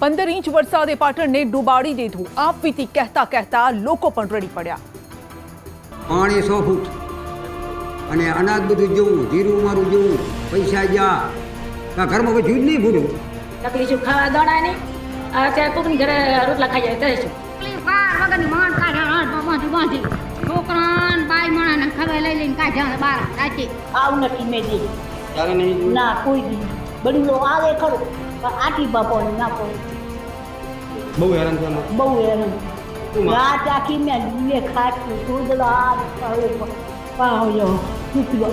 પંદર ઇંચ વરસાદે પાટણને ડૂબાડી દીધું. આપ વીતી કહેતા કહેતા લોકો પણ રડી પડ્યા. પાણી સો ફૂટ અને અનાજ બધું જવું જીરું મારું જવું પૈસા જા ઘરમાં કોઈ જીવ નહીં ભૂલું તકલીફ શું ખાવા દોડાય નહીં? આ અત્યારે કોકની ઘરે રોટલા ખાઈ જાય બાર વગરની કાઢ્યા હાથમાં બાંધી બાંધી. છોકરાન બાઈ માણાને ખબર લઈ લઈને કાઢ્યા બાર સાચી આવું નથી મેં ના કોઈ દી બડી લોકો આવે ખરું. આટલી બાપોને ના પડે બહુ હેરાન થવાનું બહુ હેરાન રાત આખી મેં દીવે ખાટું દૂધલો આ પાવડો પાવડો તૂટ્યો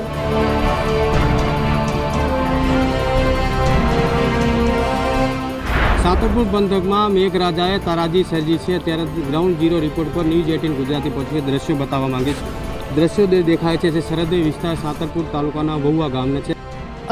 સાતરપુર પંથકમાં મેઘરાજાએ તારાજી સર્જી છે ત્યારે ગ્રાઉન્ડ ઝીરો રિપોર્ટ પર ન્યૂઝ એટીન ગુજરાતી પહોંચી દ્રશ્યો બતાવવા માંગીશ દ્રશ્યો જે દેખાય છે તે સરહદી વિસ્તાર સાતરપુર તાલુકાના વહુવા ગામના છે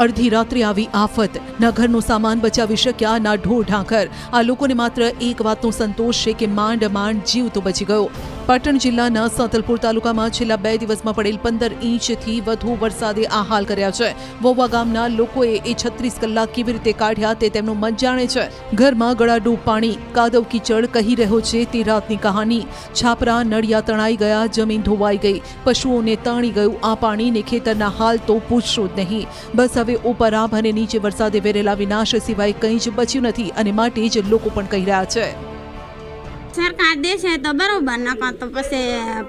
અડધી રાત્રે આવી આફત. ના ઘરનો સામાન બચાવી શક્યા, ના ઢોર ઢાંખર. આ લોકોને માત્ર એક વાતનો સંતોષ છે કે માંડ માંડ જીવ તો બચી ગયો. પાટણ જિલ્લાના સાંતલપુર તાલુકામાં છેલ્લા બે દિવસમાં પડેલ પંદર ઇંચથી વધુ વરસાદે આ કર્યા છે. વોવા ગામના લોકોએ એ છત્રીસ કલાક કેવી રીતે કાઢ્યા તે તેમનું મન જાણે છે. ઘરમાં ગળાડૂબ પાણી, કાદવ કીચડ કહી રહ્યો છે તે રાતની કહાની. છાપરા, નળિયા તણાઈ ગયા, જમીન ધોવાઈ ગઈ. પશુઓને તાણી ગયું આ પાણીને ખેતરના હાલ તો પૂછશો જ નહીં. બસ હવે ઉપરાભ અને નીચે વરસાદે વેરેલા વિનાશ સિવાય કંઈ જ બચ્યું નથી અને માટે જ લોકો પણ કહી રહ્યા છે. સરકાર દેશે તો બરોબર નકર તો પછી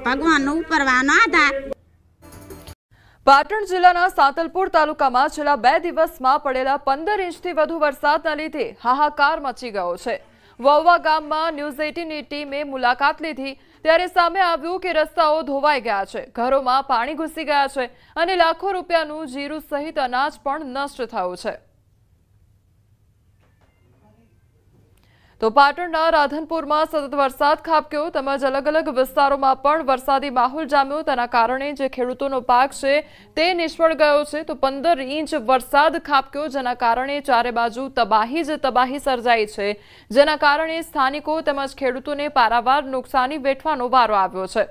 ભગવાનનો ઉપરવાનો આધાર. પાટણ જિલ્લાના સાંતલપુર તાલુકામાં છેલ્લા બે દિવસમાં પડેલા પંદર ઇંચથી વધુ વરસાદના લીધે હાહાકાર મચી ગયો છે. વહુવા ગામમાં ન્યૂઝ એટીનની ટીમે મુલાકાત લીધી. ત્યારે સામે આવ્યું કે રસ્તાઓ ધોવાઈ ગયા છે. ઘરોમાં પાણી ઘૂસી ગયા છે અને લાખો રૂપિયાનું જીરું સહિત અનાજ પણ નષ્ટ થયું છે. તો પાટણના રાધનપુરમાં સતત વરસાદ ખાબક્યો, તેમજ અલગ અલગ વિસ્તારોમાં પણ વરસાદી માહોલ જામ્યો. તેના કારણે જે ખેડૂતોનો પાક છે તે નિષ્ફળ ગયો છે. તો પંદર ઇંચ વરસાદ ખાબક્યો, જેના કારણે ચારે બાજુ તબાહી જ તબાહી સર્જાઈ છે. જેના કારણે સ્થાનિકો તેમજ ખેડૂતોને પારાવાર નુકસાની વેઠવાનો વારો આવ્યો છે.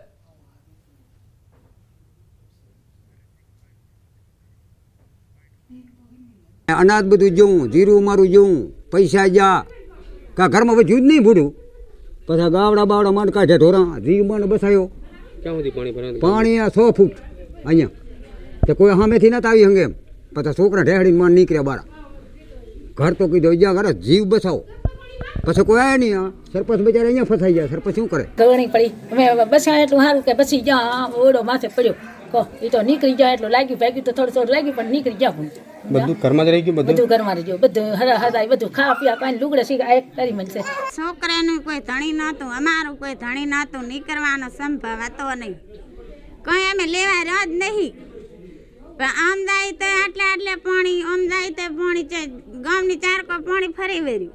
અનાજ બધું જોઉં, જીરું મારું જોઉં, પૈસા જા કાં ઘરમાં કોઈ જ નહીં ભૂલું પછી ગાવડા બાવડા માંડકા કાઢે ઢોરા જીવ માંડ બસાયો. પાણી આ સો ફૂટ અહીંયા. તે કોઈ સામેથી નતા આવી હંગે એમ. પછી છોકરા ઢેહડીને માંડ નીકળ્યા બારા ઘર તો કીધું જ્યાં ઘરે જીવ બસાવો. પછી કોઈ આવ્યા નહીં આ સરપંચ બિચારા અહીંયા ફસાઈ ગયા. સરપંચ શું કરે? ઘણી પડી. અમે બસા એટલું સારું કે પછી જ્યાં ઓડો માથે પડ્યો. એ તો નીકળી જાય એટલું લાગ્યું ભાગ્યું તો થોડું થોડું લાગ્યું પણ નીકળી ગયા બધું ઘરમાં જ રહી ગયું બધું? ઘરમાં રહી ગયું બધું હરા હરાય બધું ખા પીવા પાણી લુગડે શીખા એક કરી મળશે છોકરાનું કોઈ ધણી નહોતું અમારું કોઈ ધણી નહોતું નીકળવાનો સંભવ હતો નહીં. કંઈ અમે લેવા રહ્યો જ નહીં. પણ આમ જાય તો આટલે આટલે પાણી આમ જાય તો પાણી છે ગામની ચાર કો પાણી ફરી વેર્યું.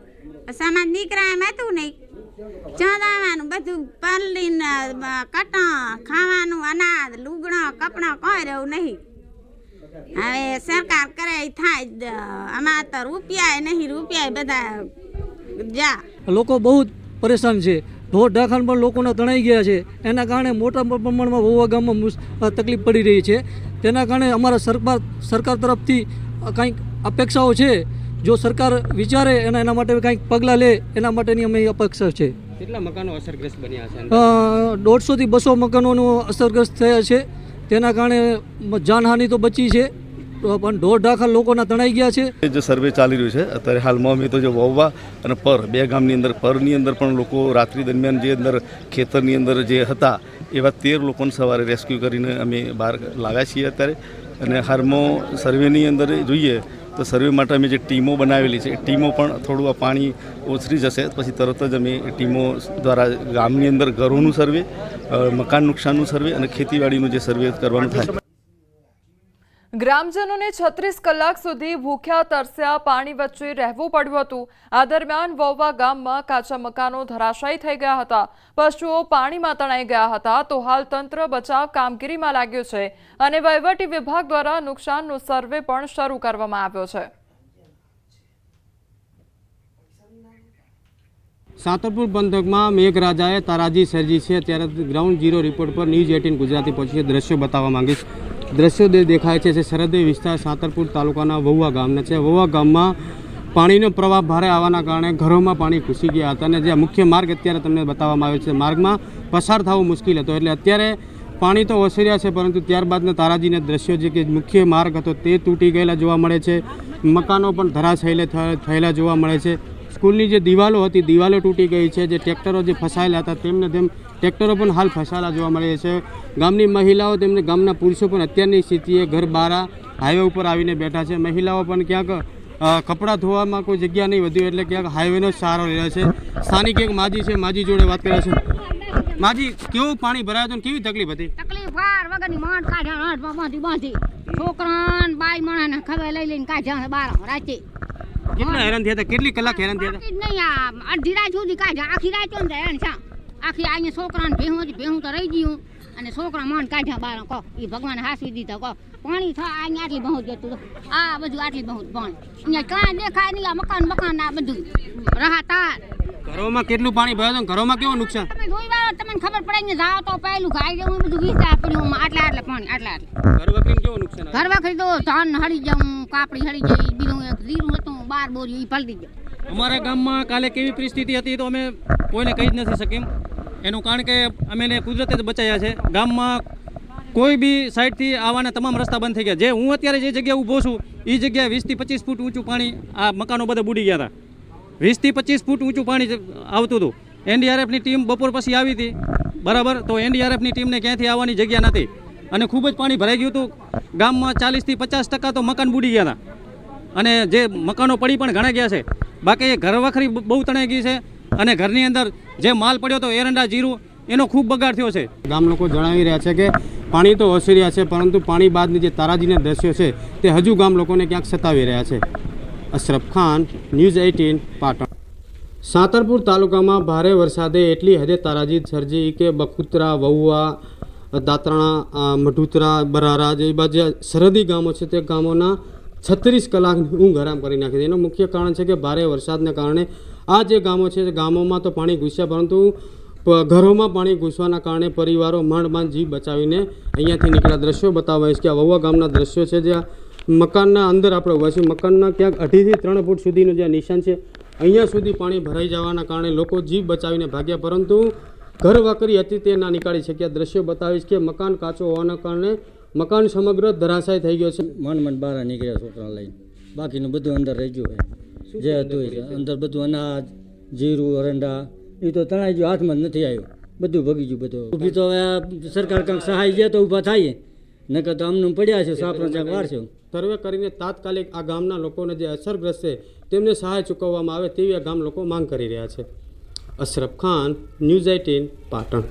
સમાજ નીકળ્યા એમ હતું નહીં. ચાંદાવાનું બધું પલળીને કટણ, ખાવાનું અનાજ, લુગડા, કપડાં, કોઈ રહ્યું નહીં. હવે સરકાર કરે થાય. આમાં તો રૂપિયા નહીં રૂપિયા બધા જા. લોકો બહુ પરેશાન છે. ઢોર ઢાંખણ પણ લોકોના તણાઈ ગયા છે. એના કારણે મોટા પ્રમાણમાં વહુવા ગામમાં તકલીફ પડી રહી છે. તેના કારણે અમારા સરકાર સરકાર તરફથી કંઈક અપેક્ષાઓ છે. જો સરકાર વિચારે એના એના માટે કંઈક પગલાં લે એના માટેની અમે અપેક્ષા છે. કેટલા મકાનો અસરગ્રસ્ત બન્યા છે? દોઢસોથી બસો મકાનોનું અસરગ્રસ્ત થયા છે. તેના કારણે જાનહાનિ તો બચી છે. તો પણ ઢોર ઢાખા લોકોના તણાઈ ગયા છે. એ જે સર્વે ચાલી રહ્યું છે અત્યારે હાલમાં અમે તો જે વહુવા અને પર બે ગામની અંદર પરની અંદર પણ લોકો રાત્રિ દરમિયાન જે અંદર ખેતરની અંદર જે હતા એવા તેર લોકોને સવારે રેસ્ક્યુ કરીને અમે બહાર લાવ્યા છીએ અત્યારે. અને હાલમાં સર્વેની અંદર જોઈએ તો સર્વે માટે અમે જે ટીમો બનાવેલી છે, એ ટીમો પણ થોડું આ પાણી ઓસરી જશે. પછી તરત જ અમે ટીમો દ્વારા ગામની અંદર ઘરોનું સર્વે મકાન નુકસાનનું સર્વે અને ખેતીવાડીનું જે સર્વે કરવાનું થાય. ગ્રામજનોને છત્રીસ કલાક સુધી ભૂખ્યા, તરસ્યા, પાણી વચ્ચે રહેવું પડ્યું હતું. આ દરમિયાન વૌવા ગામમાં કાચા મકાનો ધરાશાયી થઈ ગયા હતા. પશુઓ પાણીમાં તણાઈ ગયા હતા તો હાલ તંત્ર બચાવ કામગીરીમાં લાગ્યું છે અને વહીવટી વિભાગ દ્વારા નુકસાનનો સર્વે પણ શરૂ કરવામાં આવ્યો છે. સાતરપુર પંથકમાં મેઘરાજાએ તારાજી સર્જી છે. ત્યારે ગ્રાઉન્ડ ઝીરો રિપોર્ટ પર ન્યૂઝ એટીન ગુજરાતી પહોંચીએ દ્રશ્યો બતાવવા માંગીશ. દ્રશ્યો દેખાય છે જે સરહદી વિસ્તાર સાતરપુર તાલુકાના વહુવા ગામના છે. વહુવા ગામમાં પાણીનો પ્રવાહ ભારે આવવાના કારણે ઘરોમાં પાણી ઘૂસી ગયા હતા અને જે મુખ્ય માર્ગ અત્યારે તમને બતાવવામાં આવ્યો છે. માર્ગમાં પસાર થવું મુશ્કેલ હતો એટલે અત્યારે પાણી તો ઓસર્યા છે, પરંતુ ત્યારબાદના તારાજીના દ્રશ્યો જે કે મુખ્ય માર્ગ હતો તે તૂટી ગયેલા જોવા મળે છે. મકાનો પણ ધરાશયલે થ- થયેલા જોવા મળે છે. સ્કૂલની જે દિવાલો હતી, દિવાલો તૂટી ગઈ છે, જે ટ્રેક્ટરો જે ફસાયેલા હતા, તેમને તેમ ટ્રેક્ટરો પણ હાલ ફસાયેલા જોવા મળે છે. ગામની મહિલાઓ તેમને ગામના પુરુષો પણ અત્યારની સ્થિતિએ ઘર બારા હાઈવે ઉપર આવીને બેઠા છે. મહિલાઓ પણ ક્યાંક કપડાં ધોવામાં કોઈ જગ્યા નહીં વધ્યું એટલે ક્યાંક હાઈવેનો જ સહારો લઈ છે. સ્થાનિક એક માજી છે, માજી જોડે વાત કરે છે. માજી, કેવું પાણી ભરાયું હતું કેવી તકલીફ હતી? તકલીફ વગરની માંડ કાઢ્યા બાંધી બાઈ માણસને ખબર લઈ લઈને કાઢ્યા બાર, રાતે. કેટલા હેરાન થયા હતા? કેટલી કલાક હેરાન થયા હતા? નહીં આ અડધી રાત સુધી કાંઈ આખી રાત તો હેરાન છે. આખી અહીંયા છોકરાને ભેહું જ ભેહું તો રહી ગયું. અને છોકરા મન કાઢ્યા બાર કહો એ ભગવાન હાસવી દીધા કહો. પાણી થા અહીંયા આટલી બહુ જતું આ બધું આટલી બહુ પાણી. અહીંયા કાંઈ દેખાય નહીં આ મકાન મકાન આ બધું. રાહતા ઘરોમાં કેટલું પાણી ભરાયું ઘરોમાં કેવું નુકસાન? તમે જોઈ વાળો તમને ખબર પડે ને જાઓ તો પહેલું ખાઈ જવું બધું વીસતા પડ્યું આટલા આટલા પાણી આટલા આટલા. ઘર વખરી કેવું નુકસાન ઘર વખરી તો ધાન હળી જવું કાપડી હળી જઈ બીજું એક જીરું હતું. બાર બોર એ પલટી ગયો અમારા ગામમાં કાલે કેવી પરિસ્થિતિ હતી તો અમે કોઈને કહી જ નથી શકી એનું કારણ કે અમે કુદરતે જ બચાવ્યા છે. ગામમાં કોઈ બી સાઈડથી આવવાના તમામ રસ્તા બંધ થઈ ગયા. જે હું અત્યારે જે જગ્યાએ ઊભો છું એ જગ્યાએ વીસથી પચીસ ફૂટ ઊંચું પાણી આ મકાનો બધા બુડી ગયા હતા. વીસથી પચીસ ફૂટ ઊંચું પાણી આવતું હતું. એનડીઆરએફની ટીમ બપોર પછી આવી હતી. બરાબર? તો એનડીઆરએફની ટીમને ક્યાંથી આવવાની જગ્યા નથી. અને ખૂબ જ પાણી ભરાઈ ગયું હતું. ગામમાં ચાલીસથી પચાસ ટકા તો મકાન બુડી ગયા હતા. અને જે મકાનો પડી પણ ઘણા ગયા છે. બાકી ઘર વખરી બહુ તણાઈ ગઈ છે અને ઘરની અંદર જે માલ પડ્યો હતો એરંડા, જીરું, એનો ખૂબ બગાડ થયો છે. ગામ લોકો જણાવી રહ્યા છે કે પાણી તો ઓસરી રહ્યા છે, પરંતુ પાણી બાદની જે તારાજીના દ્રશ્યો છે તે હજુ ગામ લોકોને ક્યાંક સતાવી રહ્યા છે. Ashraf Khan, news eighteen, Patan. Satarpur તાલુકામાં ભારે વરસાદે એટલી હદે તારાજી સર્જી કે બખુતરા વહુવા દાતરાણા મઢુતરા, બરારા જે બાજુ સરહદી ગામો છે તે ગામોના છત્રીસ કલાકની ઊંઘ હરામ કરી નાખી એનું મુખ્ય કારણ છે કે ભારે વરસાદને કારણે આ જે ગામો છે ગામોમાં તો પાણી ઘૂસ્યા, પરંતુ ઘરોમાં પાણી ઘૂસવાના કારણે પરિવારો માંડ માંડ જીવ બચાવીને અહીંયાથી નીકળ્યા. દ્રશ્યો બતાવવા છે કે વહુઆ ગામના દ્રશ્યો છે, જે મકાનના અંદર આપણે ઊભા છીએ. મકાનના ક્યાંક અઢીથી ત્રણ ફૂટ સુધીનું જે નિશાન છે, અહીંયા સુધી પાણી ભરાઈ જવાના કારણે લોકો જીવ બચાવીને ભાગ્યા, પરંતુ ઘર વાકરી હતી તે ના નીકાળી શક્યા. દ્રશ્યો બતાવીશ કે મકાન કાચો હોવાના કારણે મકાન સમગ્ર ધરાશાય થઈ ગયો છે. માંડ માંડ બહાર નીકળ્યા છોકરા લઈને. બાકીનું બધું અંદર રહી ગયું હોય જે હતું અંદર બધું અનાજ જીરું અરંડા એ તો તણાઈ ગયું હાથમાં જ નથી આવ્યું. બધું ભગી ગયું બધું. ઊભી તો હવે સરકાર કંઈક સહાય છે તો ઊભા થાય. નકર તો આમનું પડ્યા છે સાપરા ચાક વારશું. છે સર્વે કરીને તાત્કાલિક આ ગામના લોકોને જે અસરગ્રસ્ત છે તેમને સહાય ચૂકવવામાં આવે તેવી આ ગામ લોકો માંગ કરી રહ્યા છે. Ashraf Khan news eighteen Patan.